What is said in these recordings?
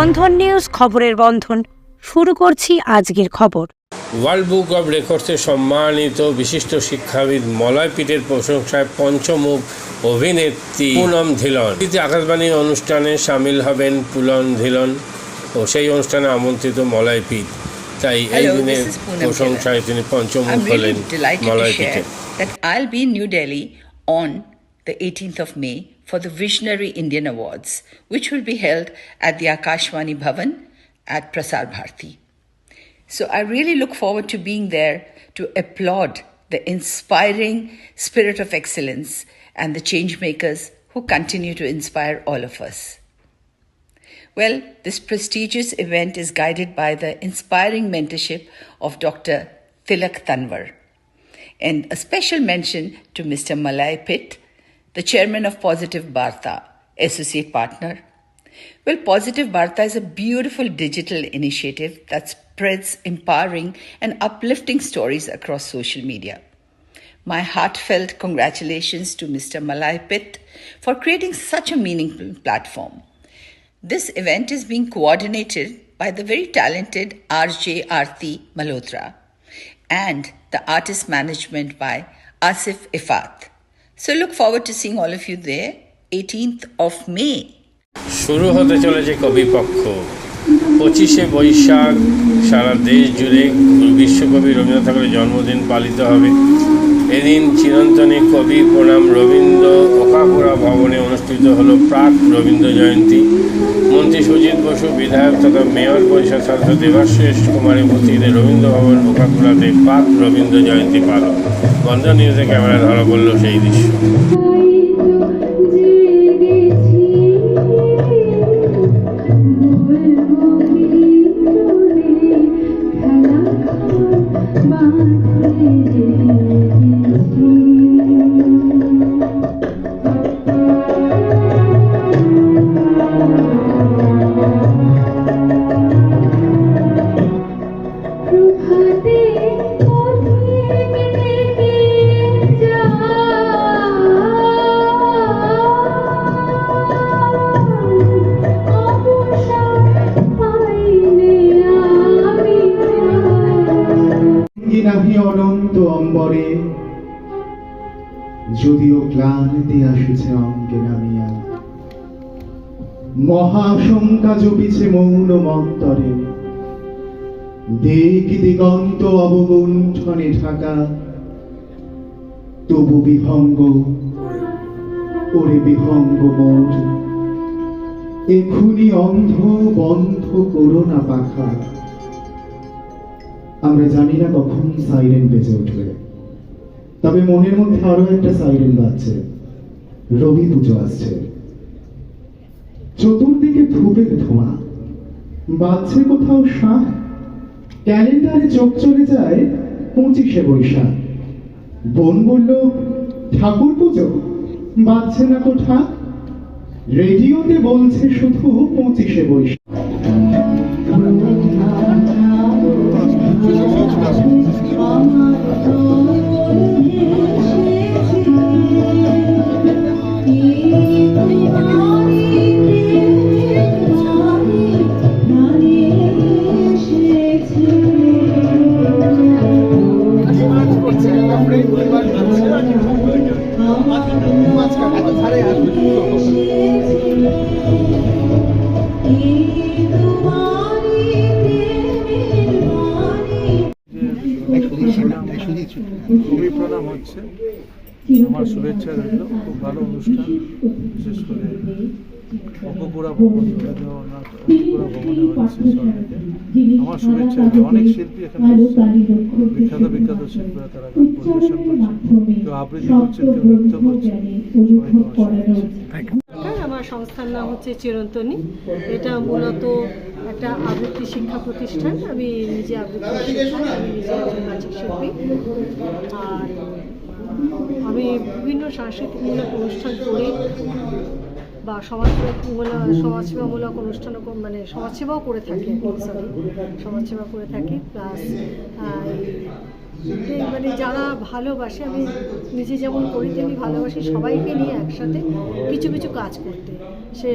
বন্ধন news খবরের বন্ধন। শুরু করছি আজকের খবর। ওয়ার্ল্ড বুক অব রেকর্ডসে সম্মানিত বিশিষ্ট শিক্ষাবিদ মলয় পিটের প্রশংসায় পঞ্চমুখ অভিনেত্রী পুনম ধিলন। আকাশবাণী অনুষ্ঠানে সামিল হবেন পুলন ধিলন ও সেই অনুষ্ঠানে আমন্ত্রিত মলয় পিট। তাই এই দিনে প্রশংসায় তিনি পঞ্চমুখ I'm হলেন really delighted to Malay that I'll be in New Delhi on the 18th of May for the Visionary Indian Awards, which will be held at the Akashwani Bhavan at Prasar Bharti. So I really look forward to being there to applaud the inspiring spirit of excellence and the change makers who continue to inspire all of us. Well, this prestigious event is guided by the inspiring mentorship of Dr. Tilak Tanwar. And a special mention to Mr. Malay Pitt, the chairman of Positive Barta, associate partner. Well, Positive Barta is a beautiful digital initiative that spreads empowering and uplifting stories across social media. My heartfelt congratulations to Mr. Malay Pitt for creating such a meaningful platform. This event is being coordinated by the very talented RJ Arti Malhotra and the artist management by Asif Ifat. So look forward to seeing all of you there 18th of May. শুরু হতে চলেছে কবিপক্ষ পঁচিশে বৈশাখ, সারা দেশ জুড়ে বিশ্বকবি রবীন্দ্রনাথ ঠাকুরের জন্মদিন পালিত হবে। এদিন চিরন্তনী কবি প্রণাম রবীন্দ্র ওকাপুরা ভবনে অনুষ্ঠিত হলো প্রাক রবীন্দ্র জয়ন্তী। মন্ত্রী সুজিত বসু, বিধায়ক তথা মেয়র পরিষদ সদস্য দেবাশিস কুমারী উপস্থিত রবীন্দ্র ভবন ওকাপুরাতে প্রাক রবীন্দ্র জয়ন্তী পালন। বন্ধ নিউজে ক্যামেরা ধরা পড়ল সেই দৃশ্য। যদিও ক্লান্তি আসিছে অঙ্কে নামিয়া। মহাশঙ্কা জপিছে মৌন মন্তরে দিক দিগন্ত অবগুণ্ঠনে ঢাকা। তবু বিভঙ্গ ওরে বিভঙ্গ মোর এখুনি অন্ধ বন্ধ করোনা পাখা। আমরা জানি না কখন সাইরেন বেজে উঠবে। তবে মনের মধ্যে আরও একটা সাইরেন বাজছে। রবি পুজো আসছে। চতুর্দিকে ধূপের ধোঁয়া। বাজছে কোথাও শাঁখ। ক্যালেন্ডারে চোখ চলে যায় পঁচিশে বৈশাখ। বোন বলল, ঠাকুর পুজো, বাজছে না তো ঠাক? রেডিওতে বলছে শুধু পঁচিশে বৈশাখ। প্রণাম হচ্ছে। আমার শুভেচ্ছা রইল। খুব ভালো অনুষ্ঠান। বিশেষ করে ভবন ভবনে সরকারকে আমার শুভেচ্ছা অনেক শিল্পী এখানে বিখ্যাত বিখ্যাত শিল্পীরা তারা গান পরিবেশন করছে কেউ আবৃত্তি করছে কেউ নৃত্য করছে আমার শুভেচ্ছা আমার সংস্থার নাম হচ্ছে চিরন্তনী। এটা মূলত একটা আবৃত্তি শিক্ষা প্রতিষ্ঠান। আমি নিজে আবৃত্তি আমি নিজে একজন নাচক শিল্পী। আর আমি বিভিন্ন সাংস্কৃতিকমূলক অনুষ্ঠান করি বা সমাজমূলক সমাজসেবামূলক অনুষ্ঠান মানে সমাজসেবাও করে থাকি সমাজসেবা করে থাকি প্লাস মানে যারা ভালোবাসে, আমি নিজে যেমন করি, তেমনি ভালোবাসি সবাইকে নিয়ে একসাথে কিছু কিছু কাজ করতে। সে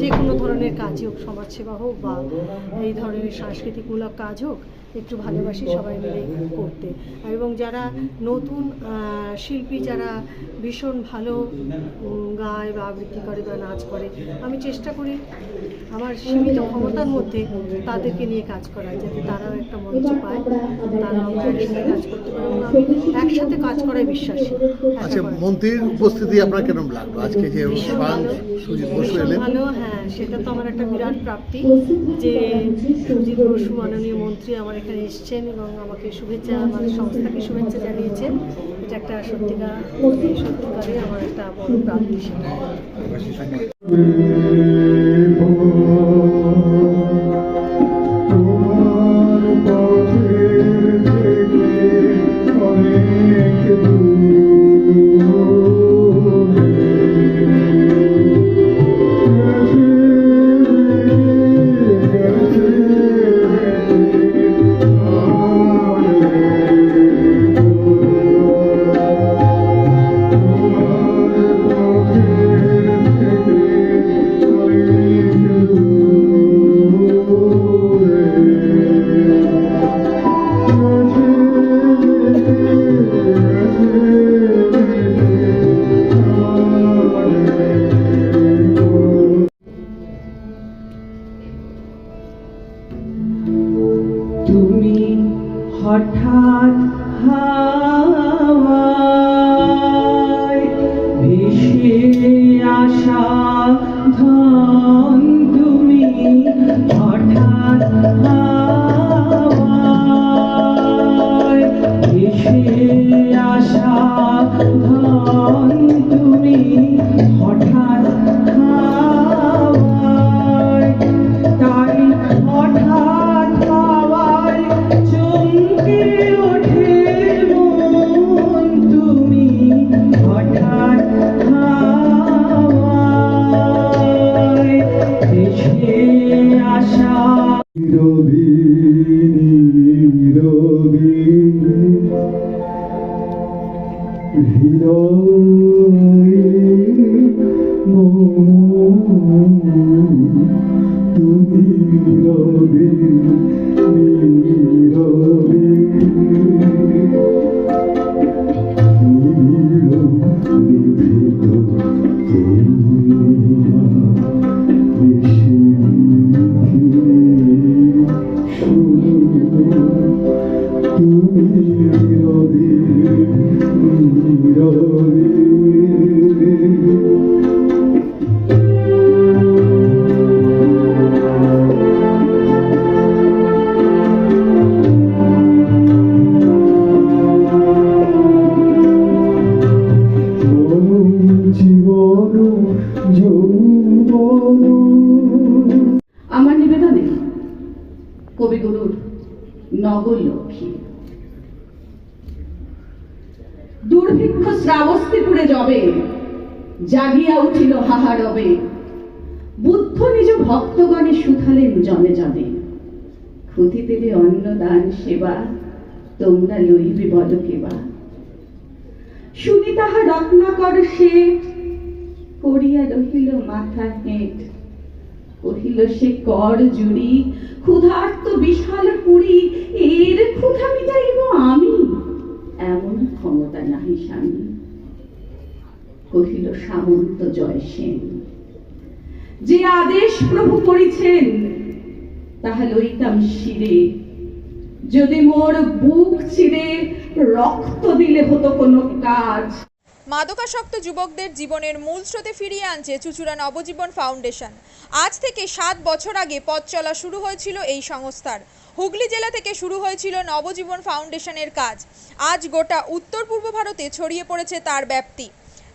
যে কোনো ধরনের কাজই হোক, সমাজসেবা হোক বা এই ধরনের সাংস্কৃতিকমূলক কাজ হোক একটু ভালোবাসি সবাই মিলে করতে। এবং যারা নতুন শিল্পী যারা ভীষণ ভালো গায় বা আবৃত্তি করে বা নাচ করে আমি চেষ্টা করি আমার সীমিত ক্ষমতার মধ্যে তাদেরকে নিয়ে কাজ করা যাতে তারাও একটা মঞ্চ পায় তারাও আমরা একসাথে কাজ করতে পারে আমি একসাথে কাজ করায় বিশ্বাসী। আচ্ছা মন্ত্রীর উপস্থিতি আপনার কেমন লাগল? আজকে যে ভালো। সুজিত বসু এলেন। ভালো হ্যাঁ সেটা তো আমার একটা বিরাট প্রাপ্তি যে সুজিত বসু মাননীয় মন্ত্রী আমার এখানে এসছেন এবং আমাকে শুভেচ্ছা আমার সংস্থাকে শুভেচ্ছা জানিয়েছেন। এটা একটা সত্যিকার সত্যিকারে আমার একটা বড় প্রাপ্তি জাগিয়া উঠিল হাহারবে বুদ্ধ নিজ ভক্তগণে সুথালেন জনে জনে। ক্ষতি দেবে অন্নদান সেবা, তোমরা লইবে বল কেবা। শুনি তাহা রত্নাকর শেঠ করিয়া রহিল মাথা হেঁট। কহিল, সে কর জুড়ি, ক্ষুধার্ত বিশাল পুরী, এর ক্ষুধা মিটাইব আমি? এমন ক্ষমতা নাহি স্বামী। কহিল, সামন্ত জয় সেন। যে আদেশ প্রভু করিছেন, তাহা লইতাম শিরে। যদি মোর বুক চিরে রক্ত দিলে হতো কোনো কাজ। মাদকাসক্ত যুবকদের জীবনের মূল স্রোতে ফিরিয়ে আনছে চুচুড়া নবজীবন ফাউন্ডেশন। আজ থেকে সাত বছর আগে পথ চলা শুরু হয়েছিল এই সংস্থার। হুগলি জেলা থেকে শুরু হয়েছিল নবজীবন ফাউন্ডেশনের কাজ। আজ গোটা উত্তর পূর্ব ভারতে ছড়িয়ে পড়েছে তার ব্যাপ্তি।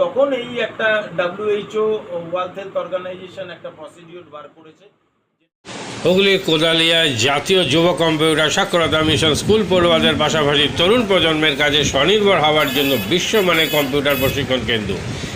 তখন এই একটা ডাব্লিউএইচও ওয়ার্ল্ড হেলথ অর্গানাইজেশন একটা প্রসিডিউর বার করেছে। হুগলি, কোদালিয়া জাতীয় যুব কম্পিউটার সাক্ষরতা মিশন স্কুল পড়ুয়াদের পাশাপাশি তরুণ প্রজন্মের কাজে স্বনির্ভর হওয়ার জন্য বিশ্বমানের কম্পিউটার প্রশিক্ষণ কেন্দ্র।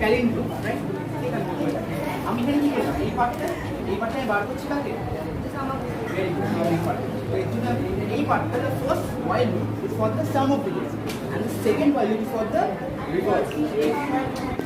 ট্যালেন্ট রাইট আমি এখানে কি এই পার্টটা এই পার্টটা বার করছি কাকে এই পার্টটা very ওয়াইল ফর দ্য আমি এই পার্টটা the the second while for the the